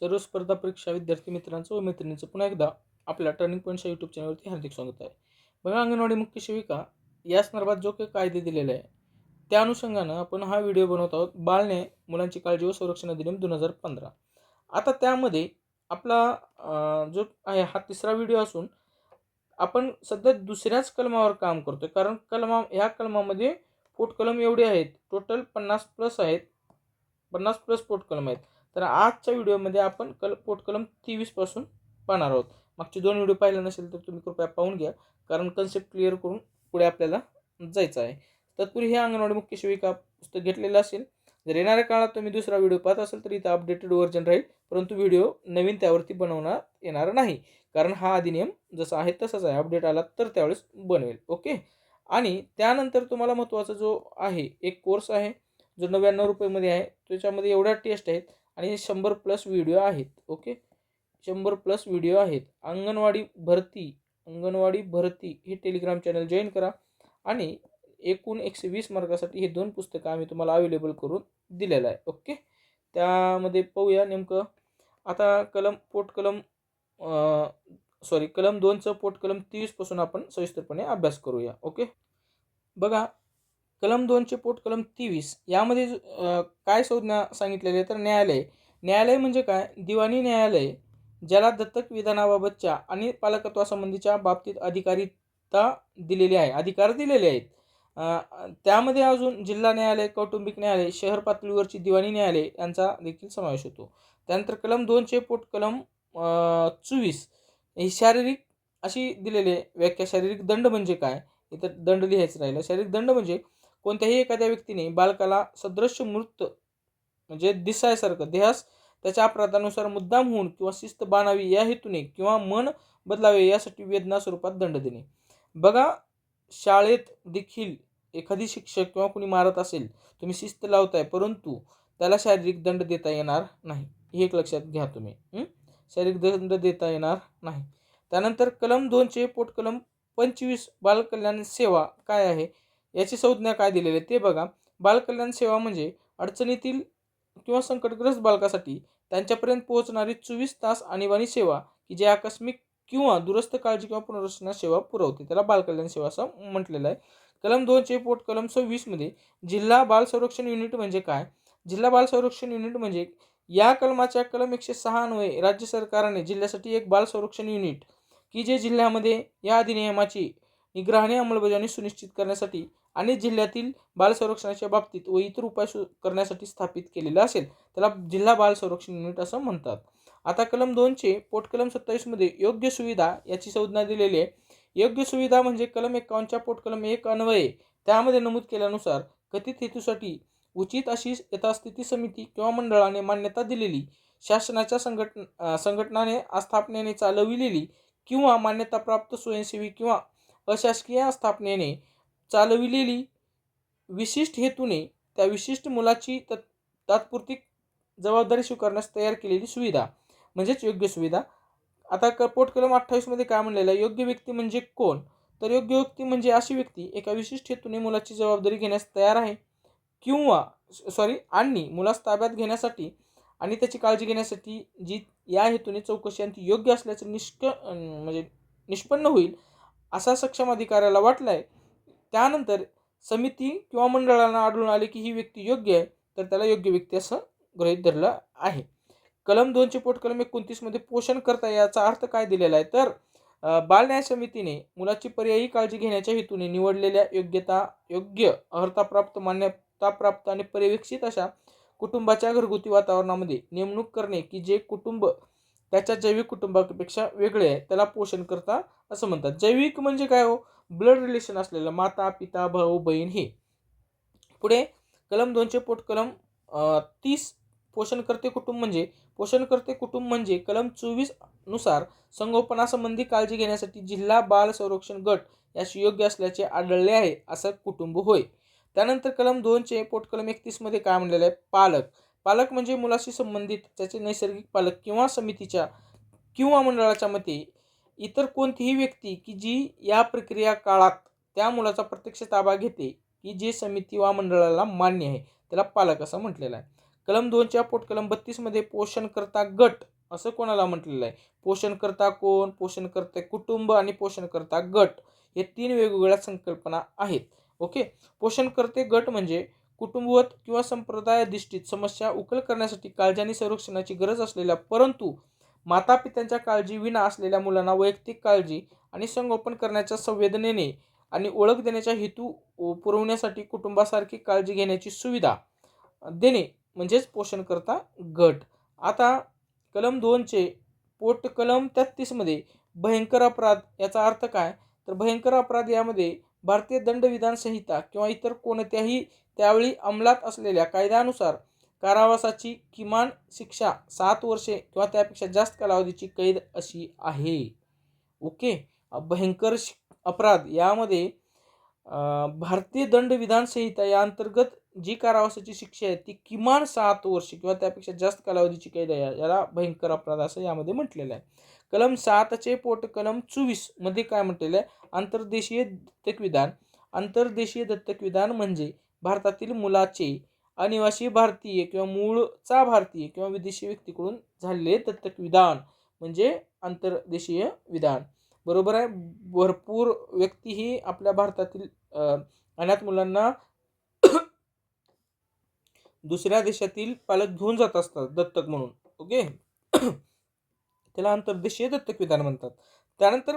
सर्व स्पर्धा परीक्षा विद्यार्थी मित्रांचं व मैत्रिणींचं पुन्हा एकदा आपल्या टर्निंग पॉईंटच्या यूट्यूब चॅनलवरती हार्दिक स्वागत आहे. बघा अंगणवाडी मुख्य सेविका या संदर्भात जो काही कायदे दिलेले आहे त्या अनुषंगानं आपण हा व्हिडिओ बनवत आहोत बाळने मुलांची काळजी व संरक्षण अधिनियम दोन हजार पंधरा. आता त्यामध्ये आपला जो आहे हा तिसरा व्हिडिओ असून आपण सध्या दुसऱ्याच कलमावर काम करतोय. कारण कलमा ह्या कलमामध्ये पोटकलम एवढे आहेत टोटल पन्नास प्लस आहेत पन्नास प्लस पोटकलम आहेत. तर आजच्या व्हिडिओमध्ये आपण कल पोटकलम तेवीसपासून पाहणार आहोत. मागचे दोन व्हिडिओ पाहिले नसेल तर तुम्ही कृपया पाहून घ्या कारण कन्सेप्ट क्लिअर करून पुढे आपल्याला जायचं आहे. तत्पूर्वी हे अंगणवाडी मुख्य सेविका पुस्तक घेतलेलं असेल. जर येणाऱ्या काळात तुम्ही दुसरा व्हिडिओ पाहत असाल तर इथं अपडेटेड व्हर्जन राहील परंतु व्हिडिओ नवीन त्यावरती बनवण्यात येणार नाही. कारण हा अधिनियम जसा आहे तसाच आहे. अपडेट आला तर त्यावेळेस बनवेल. ओके? आणि त्यानंतर तुम्हाला महत्त्वाचा जो आहे एक कोर्स आहे जो नव्याण्णव रुपयेमध्ये आहे त्याच्यामध्ये एवढ्या टेस्ट आहेत आणि शंभर प्लस व्हिडिओ आहेत ओके? शंभर प्लस व्हिडिओ आहेत. अंगणवाडी भरती अंगणवाडी भरती हे टेलिग्राम चॅनल जॉईन करा आणि एकूण एकशे वीस मार्कासाठी हे दोन पुस्तकं आम्ही तुम्हाला अवेलेबल करून दिलेलं आहे ओके? त्यामध्ये पाहूया नेमकं. आता कलम पोट कलम सॉरी कलम दोनचं पोट कलम आपण सविस्तरपणे अभ्यास करूया ओके? बघा कलम दोनचे पोट कलम तेवीस यामध्ये काय संज्ञा सांगितलेली आहे? तर न्यायालय. न्यायालय म्हणजे काय? दिवाणी न्यायालय ज्याला दत्तक विधानाबाबतच्या आणि पालकत्वासंबंधीच्या बाबतीत अधिकारिता दिलेली आहे अधिकार दिलेले आहेत. त्यामध्ये अजून जिल्हा न्यायालय कौटुंबिक न्यायालय शहर पातळीवरची दिवाणी न्यायालय यांचा देखील समावेश होतो. त्यानंतर कलम दोनचे पोट कलम चोवीस ही शारीरिक अशी दिलेली आहे. व्याख्या शारीरिक दंड म्हणजे काय? इथं दंड लिहायचं राहिलं. शारीरिक दंड म्हणजे कोणत्याही एखाद्या व्यक्तीने बालकाला सदृश्य मृत म्हणजे दिसायसारखं देहास त्याच्या अपराधानुसार मुद्दाम होऊन किंवा शिस्त बाणावी या हेतूने किंवा मन बदलावे यासाठी वेदना स्वरूपात दंड देणे. बघा शाळेत देखील एखादी शिक्षक किंवा कुणी मारत असेल तुम्ही शिस्त लावताय परंतु त्याला शारीरिक दंड देता येणार नाही. हे एक लक्षात घ्या तुम्ही. शारीरिक दंड देता येणार नाही. त्यानंतर कलम दोनचे पोटकलम पंचवीस बालकल्याण सेवा काय आहे? याची संज्ञा काय दिलेली आहे ते बघा. बालकल्याण सेवा म्हणजे अडचणीतील किंवा संकटग्रस्त बालकासाठी त्यांच्यापर्यंत पोहोचणारी चोवीस तास आणीबाणी सेवा की जे आकस्मिक किंवा दुरुस्त काळजी किंवा पुनर्रचना सेवा पुरवते. त्याला बालकल्याण सेवा असं म्हटलेलं आहे. कलम दोनचे पोट कलम सव्वीसमध्ये जिल्हा बाल संरक्षण युनिट म्हणजे काय? जिल्हा बाल संरक्षण युनिट म्हणजे या कलमाच्या कलम एकशे सहा अन्वये राज्य सरकारने जिल्ह्यासाठी एक बाल संरक्षण युनिट की जे जिल्ह्यामध्ये या अधिनियमाची निग्रहाने अंमलबजावणी सुनिश्चित करण्यासाठी आणि जिल्ह्यातील बाल संरक्षणाच्या बाबतीत व इतर उपाय सु करण्यासाठी स्थापित केलेलं असेल. त्याला जिल्हा बाल संरक्षण युनिट असं म्हणतात. आता कलम दोनचे पोटकलम सत्तावीसमध्ये योग्य सुविधा याची संज्ञा दिलेली आहे. योग्य सुविधा म्हणजे कलम एकावन्नच्या पोटकलम एक अन्वये. त्यामध्ये नमूद केल्यानुसार कथित हेतूसाठी उचित अशी यथास्थिती समिती किंवा मंडळाने मान्यता दिलेली. शासनाच्या संघटना संघटनाने आस्थापनेने चालविलेली किंवा मान्यताप्राप्त स्वयंसेवी किंवा अशासकीय आस्थापनेने चालविलेली विशिष्ट हेतूने त्या विशिष्ट मुलाची तत् तात्पुरती जबाबदारी स्वीकारण्यास तयार केलेली सुविधा म्हणजेच योग्य सुविधा. आता कपोट कलम अठ्ठावीसमध्ये काय म्हणलेलं आहे? योग्य व्यक्ती म्हणजे कोण? तर योग्य व्यक्ती म्हणजे अशी व्यक्ती एका विशिष्ट हेतूने मुलाची जबाबदारी घेण्यास तयार आहे. किंवा सॉरी आणि मुलास ताब्यात घेण्यासाठी आणि त्याची काळजी घेण्यासाठी जी या हेतूने चौकशी आणि ती योग्य असल्याचं निष्क म्हणजे निष्पन्न होईल असा सक्षम अधिकाऱ्याला वाटला आहे त्यानंतर समिती किंवा मंडळांना आढळून आले की ही व्यक्ती योग्य आहे तर त्याला योग्य व्यक्ती असं गृहीत धरलं आहे. कलम दोनचे पोट कलम एकोणतीसमध्ये पोषण करता याचा अर्थ काय दिलेला आहे? तर बाल न्याय समितीने मुलाची पर्यायी काळजी घेण्याच्या हेतूने निवडलेल्या योग्यता योग्य अर्हताप्राप्त मान्यताप्राप्त आणि पर्यवेक्षित अशा कुटुंबाच्या घरगुती वातावरणामध्ये नेमणूक करणे की जे कुटुंब त्याच्या जैविक कुटुंबापेक्षा वेगळे आहे. त्याला पोषण करता असं म्हणतात. जैविक म्हणजे काय हो? ब्लड रिलेशन असलेलं माता पिता भाऊ बहीण हे. पुढे कलम दोनशे पोट कलम तीस पोषण करते कुटुंब म्हणजे पोषण करते कुटुंब म्हणजे कलम चोवीसनुसार संगोपनासंबंधी काळजी घेण्यासाठी जिल्हा बाल संरक्षण गट याशी योग्य असल्याचे आढळले आहे. असं कुटुंब होय. त्यानंतर कलम दोनचे पोटकलम एकतीसमध्ये काय म्हणलेलं आहे? पालक. पालक म्हणजे मुलाशी संबंधित त्याचे नैसर्गिक पालक किंवा समितीच्या किंवा मंडळाच्या मते इतर कोणतीही व्यक्ती की जी या प्रक्रिया काळात त्या मुलाचा प्रत्यक्ष ताबा घेते की जे समिती वा मंडळाला मान्य आहे त्याला पालक असं म्हटलेलं आहे. कलम दोनच्या पोटकलम बत्तीसमध्ये पोषणकर्ता गट असं कोणाला म्हटलेलं आहे? पोषणकर्ता कोण? पोषणकर्ते कुटुंब आणि पोषणकर्ता गट. हे तीन वेगवेगळ्या संकल्पना आहेत. ओके? पोषणकर्ते गट म्हणजे कुटुंबवत किंवा संप्रदायाधिष्ठित समस्या उकल करण्यासाठी काळजी आणि संरक्षणाची गरज असलेल्या परंतु माता पित्यांच्या काळजी विना असलेल्या मुलांना वैयक्तिक काळजी आणि संगोपन करण्याच्या संवेदनेने आणि ओळख देण्याच्या हेतू पुरवण्यासाठी कुटुंबासारखी काळजी घेण्याची सुविधा देणे म्हणजेच पोषणकर्ता गट. आता कलम दोनचे पोट कलम तेहतीसमध्ये भयंकर अपराध याचा अर्थ काय? तर भयंकर अपराध यामध्ये भारतीय दंडविधान संहिता किंवा इतर कोणत्याही त्यावेळी अंमलात असलेल्या कायद्यानुसार कारावासाची किमान शिक्षा सात वर्षे किंवा त्यापेक्षा जास्त कालावधीची कैद अशी आहे. ओके? भयंकर शि- अपराध. यामध्ये भारतीय दंड विधानसंहिता या अंतर्गत जी कारावासाची शिक्षा आहे ती किमान सात वर्ष किंवा त्यापेक्षा जास्त कालावधीची कैद आहे. याला भयंकर अपराध असं यामध्ये म्हटलेलं आहे. कलम सातचे पोट कलम चोवीसमध्ये काय म्हटलेलं आहे? आंतरदेशीय दत्तक विधान. आंतरदेशीय दत्तक विधान म्हणजे भारतातील मुलाचे अनिवासी भारतीय किंवा मूळचा भारतीय किंवा विदेशी व्यक्तीकडून झालेले दत्तक विधान म्हणजे आंतरदेशीय विधान. बरोबर आहे? भरपूर व्यक्ती ही आपल्या भारतातील अनाथ मुलांना दुसऱ्या देशातील पालक घेऊन जात असतात दत्तक म्हणून. ओके? त्याला आंतरदेशीय दत्तक विधान म्हणतात. त्यानंतर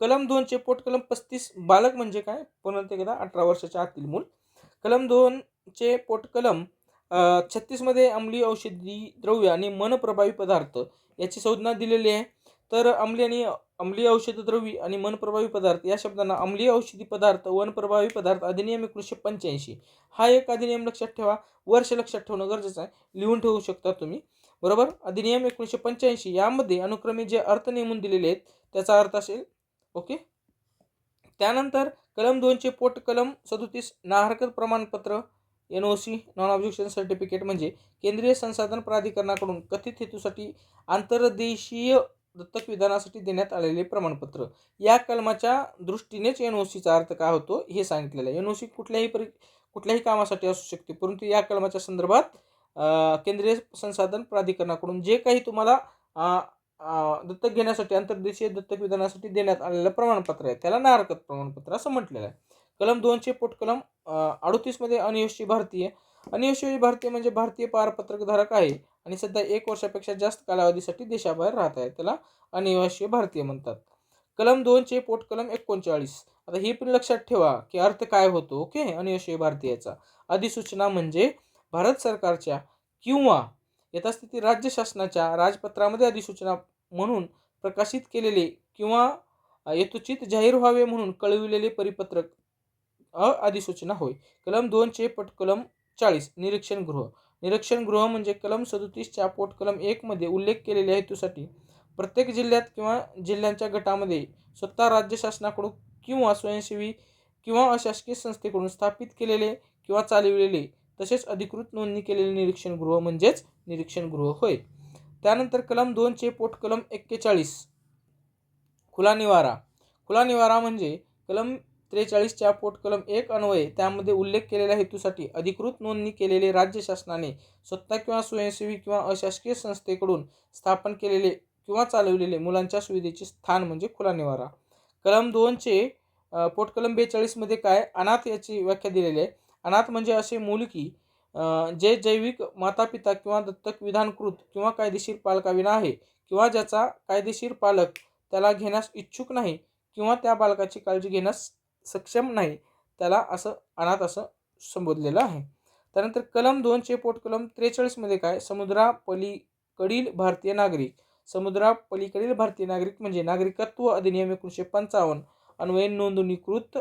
कलम दोनचे पोट कलम पस्तीस बालक म्हणजे काय? पुन्हा एकदा अठरा वर्षाच्या आतील मूल कलम दोनचे पोटकलम छत्तीसमध्ये अंमली औषधी द्रव्य आणि मनप्रभावी पदार्थ याची संज्ञा दिलेली आहे. तर अंमली आणि अंमली औषध द्रव्य आणि मनप्रभावी पदार्थ या शब्दांना अंमली औषधी पदार्थ वनप्रभावी पदार्थ अधिनियम एकोणीसशे पंच्याऐंशी. हा एक अधिनियम लक्षात ठेवा. वर्ष लक्षात ठेवणं गरजेचं आहे. लिहून ठेवू शकता तुम्ही. बरोबर? अधिनियम एकोणीसशे पंच्याऐंशी यामध्ये अनुक्रमे जे अर्थ नेमून दिलेले आहेत त्याचा अर्थ असेल ओके? त्यानंतर कलम दोनचे पोट कलम सदोतीस नाहरकत प्रमाणपत्र N O C non objection certificate म्हणजे केंद्रीय संसाधन प्राधिकरणाकडून कथित हेतूसाठी आंतरदेशीय दत्तक विधानासाठी देण्यात आलेले प्रमाणपत्र. या कलमाच्या दृष्टीनेच एन ओ सीचा अर्थ काय होतो हे सांगितलेलं आहे. एन ओ सी कुठल्याही परि कुठल्याही कामासाठी असू शकते परंतु या कलमाच्या संदर्भात केंद्रीय संसाधन प्राधिकरणाकडून जे काही तुम्हाला दत्तक घेण्यासाठी आंतरदेशीय दत्तक विधानासाठी देण्यात आलेलं प्रमाणपत्र आहे. त्याला नारकत प्रमाणपत्र असं म्हटलेलं आहे. कलम दोनशे पोट कलम अडतीसमध्ये अनियशी भारतीय. अनियशी भारतीय म्हणजे भारतीय पारपत्रक धारक आहे आणि सध्या एक वर्षापेक्षा जास्त कालावधीसाठी देशाबाहेर राहत आहे. त्याला अनिवासी भारतीय म्हणतात. कलम दोनचे पोट कलम एकोणचाळीस. आता हे पण लक्षात ठेवा की अर्थ काय होतो ओके? अनिवासी भारतीयाचा. अधिसूचना म्हणजे भारत सरकारच्या किंवा यथास्थिती राज्य शासनाच्या राजपत्रामध्ये अधिसूचना म्हणून प्रकाशित केलेले किंवा यथोचित जाहीर व्हावे म्हणून कळविलेले परिपत्रक अ अधिसूचना होय. कलम दोनचे पटकलम चाळीस निरीक्षण गृह. निरीक्षण गृह म्हणजे कलम सदोतीसच्या पोट कलम एकमध्ये उल्लेख केलेल्या हेतूसाठी प्रत्येक जिल्ह्यात किंवा जिल्ह्यांच्या गटामध्ये स्वतः राज्य शासनाकडून किंवा स्वयंसेवी किंवा अशासकीय संस्थेकडून स्थापित केलेले किंवा चालविलेले तसेच अधिकृत नोंदणी केलेले निरीक्षण गृह म्हणजेच निरीक्षण गृह होय. त्यानंतर कलम दोनचे पोट कलम एक्केचाळीस. खुला निवारा खुला निवारा म्हणजे कलम त्रेचाळीसच्या पोट कलम एक अन्वये त्यामध्ये उल्लेख केलेल्या हेतूसाठी अधिकृत नोंदणी केलेले राज्य शासनाने स्वतः किंवा स्वयंसेवी किंवा अशासकीय संस्थेकडून स्थापन केलेले किंवा चालवलेले मुलांच्या सुविधेचे स्थान म्हणजे खुला निवारा कलम दोनचे पोटकलम बेचाळीसमध्ये काय? अनाथ याची व्याख्या दिलेली आहे. अनाथ म्हणजे असे मूल की जे जैविक मातापिता किंवा दत्तक विधानकृत किंवा कायदेशीर पालकाविना आहे किंवा ज्याचा कायदेशीर पालक त्याला घेण्यास इच्छुक नाही किंवा त्या बालकाची काळजी घेण्यास सक्षम नाही त्याला असं अनाथ असं संबोधलेलं आहे. त्यानंतर कलम दोनचे पोट कलम त्रेचाळीसमध्ये काय? समुद्रापलीकडील भारतीय नागरिक समुद्रापलीकडील भारतीय नागरिक म्हणजे नागरिकत्व अधिनियम एकोणीसशे पंचावन्न अन्वये नोंदणीकृत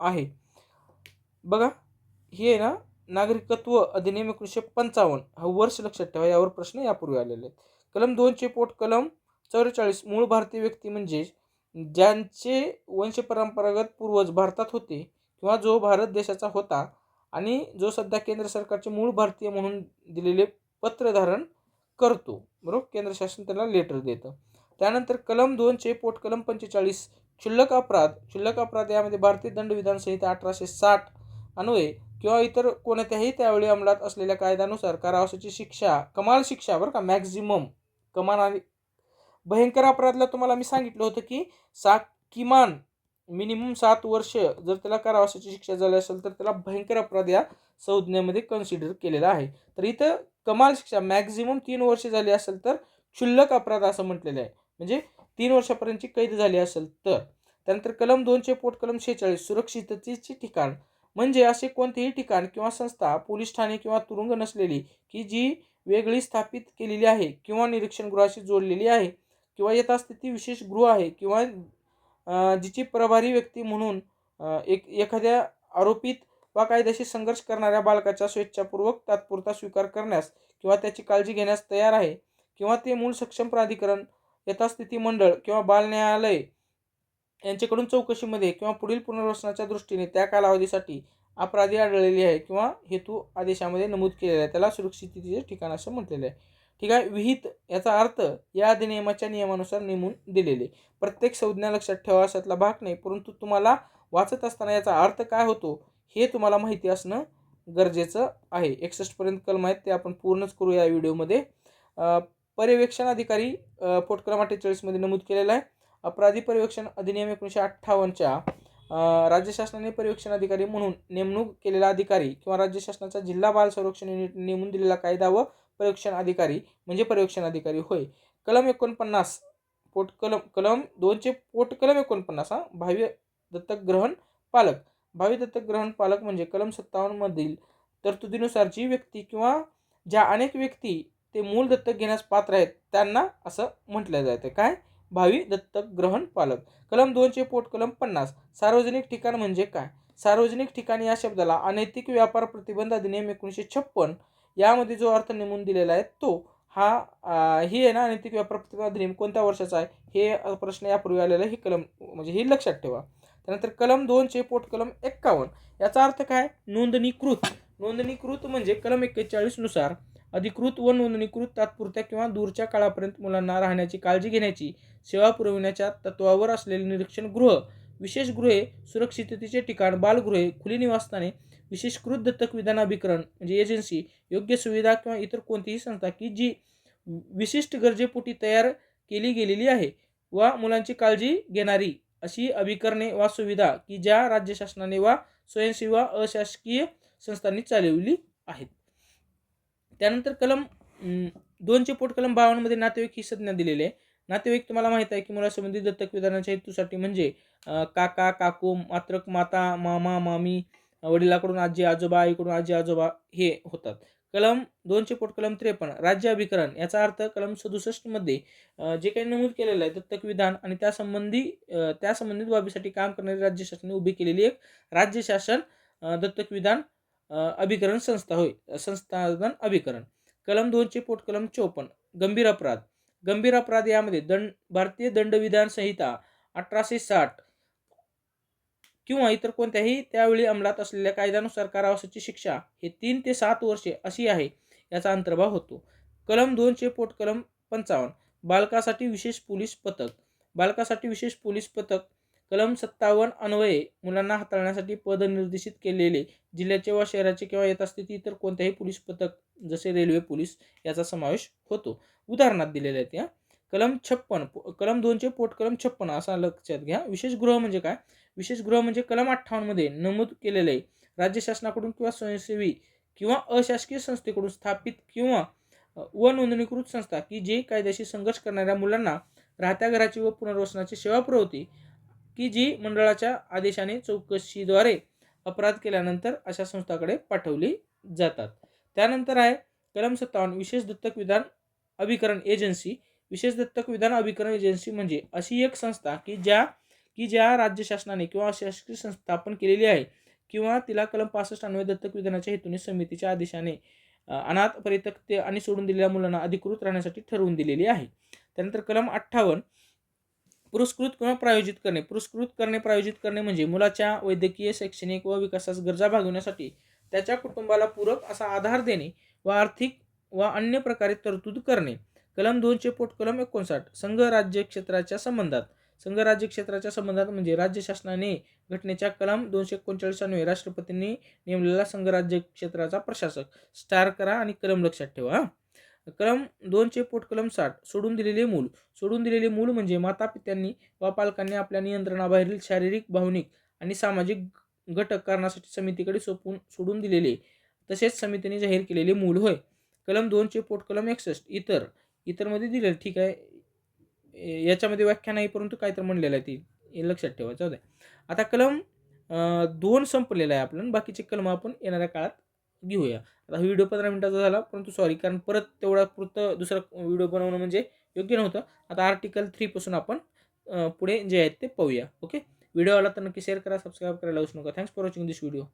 आहे. बघा हे ना नागरिकत्व अधिनियम एकोणीसशे पंचावन्न हा वर्ष लक्षात ठेवा यावर प्रश्न यापूर्वी आलेले आहेत. कलम दोनचे पोट कलम चौवेचाळीस मूळ भारतीय व्यक्ती म्हणजे ज्यांचे वंश परंपरागत पूर्वज भारतात होते किंवा जो भारत देशाचा होता आणि जो सध्या केंद्र सरकारचे मूळ भारतीय म्हणून दिलेले पत्र धारण करतो. बरोबर? केंद्र शासन त्याला लेटर देतं. त्यानंतर कलम दोनचे पोट कलम पंचेचाळीस क्षुल्लक अपराध क्षुल्लक अपराध यामध्ये भारतीय दंडविधान संहिता अठराशे साठ अन्वये किंवा इतर कोणत्याही त्यावेळी अंमलात असलेल्या कायद्यानुसार कारावासाची शिक्षा कमाल शिक्षा बरं का मॅक्झिमम कमाल आणि भयंकर अपराधला तुम्हाला मी सांगितलं होतं की सात किमान मिनिमम सात वर्ष जर त्याला कारावासाची शिक्षा झाली असेल तर त्याला भयंकर अपराध या संज्ञेमध्ये कन्सिडर केलेला आहे. तर इथं कमाल शिक्षा मॅक्झिमम तीन वर्ष झाली असेल तर क्षुल्लक अपराध असं म्हटलेलं आहे. म्हणजे तीन वर्षापर्यंतची कैद झाली असेल तर. त्यानंतर कलम दोनशे पोट कलम शेहेचाळीस सुरक्षिततेचे ठिकाण. म्हणजे असे कोणतेही ठिकाण किंवा संस्था पोलीस ठाणे किंवा तुरुंग नसलेली की जी वेगळी स्थापित केलेली आहे किंवा निरीक्षण गृहाशी जोडलेली आहे किंवा यथास्थिती विशेष गृह आहे किंवा जिची प्रभारी व्यक्ती म्हणून एक एखाद्या आरोपित वा कायद्याशी संघर्ष करणाऱ्या बालकाचा स्वेच्छापूर्वक तात्पुरता स्वीकार करण्यास किंवा त्याची काळजी घेण्यास तयार आहे किंवा ते मूळ सक्षम प्राधिकरण यथास्थिती मंडळ किंवा बाल न्यायालय यांच्याकडून चौकशीमध्ये किंवा पुढील पुनर्वसनाच्या दृष्टीने त्या कालावधीसाठी अपराधी आढळलेली आहे किंवा हेतू आदेशामध्ये नमूद केलेला आहे. त्याला सुरक्षिततेचे ठिकाण असं म्हटलेलं आहे. ठीक आहे? विहित याचा अर्थ या अधिनियमाच्या नियमानुसार नेमून दिलेले. प्रत्येक संज्ञा लक्षात ठेवा अशातला भाग नाही. परंतु तुम्हाला वाचत असताना याचा अर्थ काय होतो हे तुम्हाला माहिती असणं गरजेचं आहे. एकसष्टपर्यंत कलम आहेत ते आपण पूर्णच करू या व्हिडिओमध्ये. पर्यवेक्षण अधिकारी पोटक्रम अठ्ठेचाळीसमध्ये नमूद केलेला आहे. अपराधी पर्यवेक्षण अधिनियम एकोणीसशे अठ्ठावन्नच्या राज्य शासनाने पर्यवेक्षण अधिकारी म्हणून नेमणूक केलेला अधिकारी किंवा राज्य शासनाचा जिल्हा बाल संरक्षण युनिट नेमून दिलेला कायदा व पर्यवेक्षण अधिकारी म्हणजे पर्यवेक्षण अधिकारी होय. कलम एकोणपन्नास पोट कलम कलम दोनचे पोट कलम एकोणपन्नास हा भावी दत्तक ग्रहण पालक. भावी दत्तक ग्रहण पालक म्हणजे कलम सत्तावन्नमधील तरतुदीनुसार जी व्यक्ती किंवा ज्या अनेक व्यक्ती ते मूल दत्तक घेण्यास पात्र आहेत त्यांना असं म्हटलं जातं. काय? भावी दत्तक ग्रहण पालक. कलम दोनचे पोट कलम पन्नास. सार्वजनिक ठिकाण म्हणजे काय? सार्वजनिक ठिकाण या शब्दाला अनैतिक व्यापार प्रतिबंध अधिनियम एकोणीसशे छप्पन यामध्ये जो अर्थ नेमून दिलेला आहे तो हा ही आहे ना अनैतिक व्यापार प्रतिबंध अधिनियम कोणत्या वर्षाचा आहे? हे प्रश्न यापूर्वी आलेला हे ही कलम म्हणजे हे लक्षात ठेवा. त्यानंतर कलम दोनचे पोट कलम एक्कावन्न. याचा अर्थ काय? नोंदणीकृत. नोंदणीकृत म्हणजे कलम एक्केचाळीसनुसार अधिकृत व नोंदणीकृत तात्पुरत्या किंवा दूरच्या काळापर्यंत मुलांना राहण्याची काळजी घेण्याची सेवा पुरविण्याच्या तत्वावर असलेले निरीक्षण गृह विशेष गृहे सुरक्षिततेचे ठिकाण बालगृहे खुली निवासस्थाने विशेषकृत दत्तक विधान अभिकरण म्हणजे एजन्सी योग्य सुविधा किंवा इतर कोणतीही संस्था की जी विशिष्ट गरजेपोटी तयार केली गेलेली आहे वा मुलांची काळजी घेणारी अशी अभिकरणे वा सुविधा की ज्या राज्य शासनाने वा स्वयंसेवी अशासकीय संस्थांनी चालवली आहेत. त्यानंतर कलम दोनचे पोट कलम बावन्नमध्ये नातेवाईक ही संज्ञा दिलेली आहे. नातेवाईक तुम्हाला माहीत आहे की मुलासंबंधी दत्तक विधानाच्या हेतूसाठी म्हणजे काका काकू मात्रक माता मामा मामी वडिलाकडून आजी आजोबा आईकडून आजी आजोबा हे होतात. कलम दोनशे पोट कलम त्रेपन्न राज्य अभिकरण याचा अर्थ कलम सदुसष्टमध्ये जे काही नमूद केलेलं आहे दत्तक विधान आणि त्यासंबंधी त्यासंबंधित त्या संबंधित बाबीसाठी काम करणारी राज्य शासनाने उभी केलेली एक राज्य शासन दत्तक विधान अभिकरण संस्था होय. संस्थान अभिकरण. कलम दोनचे पोट कलम चोपन्न. गंभीर अपराध. गंभीर अपराध यामध्ये दंड भारतीय दंडविधान संहिता अठराशे साठ किंवा इतर कोणत्याही त्यावेळी अंमलात असलेल्या कायद्यानुसार कारावासाची शिक्षा हे तीन ते सात वर्षे अशी आहे याचा अंतर्भाव होतो. कलम दोनचे पोट कलम पंचावन्न. बालकासाठी विशेष पोलीस पथक. बालकासाठी विशेष पोलीस पथक कलम सत्तावन्न अन्वये मुलांना हाताळण्यासाठी पद निर्देशित केलेले जिल्ह्याचे वा शहराचे किंवा यथास्थिती इतर कोणत्याही पोलीस पथक जसे रेल्वे पोलीस याचा समावेश होतो. उदाहरणात दिलेले आहेत या. कलम छप्पन कलम दोनशे पोट कलम छप्पन असा लक्षात घ्या. विशेष गृह म्हणजे काय? विशेष गृह म्हणजे कलम अठ्ठावन्नमध्ये नमूद केलेले आहे राज्य शासनाकडून किंवा स्वयंसेवी किंवा अशासकीय संस्थेकडून स्थापित किंवा व नोंदणीकृत संस्था की जे कायद्याशी संघर्ष करणाऱ्या मुलांना राहत्या घराची व पुनर्वसनाची सेवा पुरवते. की जी मंडळाच्या आदेशाने चौकशीद्वारे अपराध केल्यानंतर अशा संस्थाकडे पाठवली जातात. त्यानंतर आहे कलम सत्तावन्न विशेष दत्तक विधान अभिकरण एजन्सी. विशेष दत्तक विधान अभिकरण एजन्सी म्हणजे अशी एक संस्था की ज्या की ज्या राज्य शासनाने किंवा शासकीय संस्थापन केलेली आहे किंवा तिला कलम पासष्ट अन्वय दत्तक विधानाच्या हेतूने समितीच्या आदेशाने अनाथ परितक्ते आणि सोडून दिलेल्या मुलांना अधिकृत राहण्यासाठी ठरवून दिलेली आहे. त्यानंतर कलम अठ्ठावन्न पुरस्कृत किंवा प्रायोजित करणे. पुरस्कृत करणे प्रायोजित करणे म्हणजे मुलाच्या वैद्यकीय शैक्षणिक व विकासास गरजा भागवण्यासाठी त्याच्या कुटुंबाला पूरक असा आधार देणे व आर्थिक व अन्य प्रकारे तरतूद करणे. कलम दोनशे पोट कलम एकोणसाठ संघ राज्य क्षेत्राच्या संबंधात. संघराज्य क्षेत्राच्या संबंधात म्हणजे राज्य शासनाने घटनेच्या कलम दोनशे एकोणचाळीस अन्वये राष्ट्रपतींनी नेमलेला संघराज्य क्षेत्राचा प्रशासक. स्टार करा आणि कलम लक्षात ठेवा कलम दोनचे पोटकलम साठ सोडून दिलेले मूल. सोडून दिलेले मूल म्हणजे माता पित्यांनी वा पालकांनी आपल्या नियंत्रणाबाहेरील शारीरिक भावनिक आणि सामाजिक घटक कारणासाठी समितीकडे सोपून सोडून दिलेले. तसेच समितीने जाहीर केलेले मूल होय. कलम दोनचे पोटकलम एकसष्ट इतर. इतरमध्ये दिलेलं ठीक आहे. याच्यामध्ये व्याख्या नाही परंतु काय तर म्हणलेलं आहे ती. लक्षात ठेवायचं होतं आता कलम दोन संपलेला आहे आपण बाकीचे कलम आपण येणाऱ्या काळात घेऊया. आता व्हिडिओ पंधरा मिनिटाचा झाला परंतु सॉरी कारण परत तेवढा पुरतं दुसरा व्हिडिओ बनवणं म्हणजे योग्य नव्हतं. आता आर्टिकल थ्रीपासून आपण पुढे जे आहेत ते पाहूया. ओके व्हिडिओ आला तर नक्की शेअर करा सबस्क्राईब करायला विसरू नका. Thanks for watching this video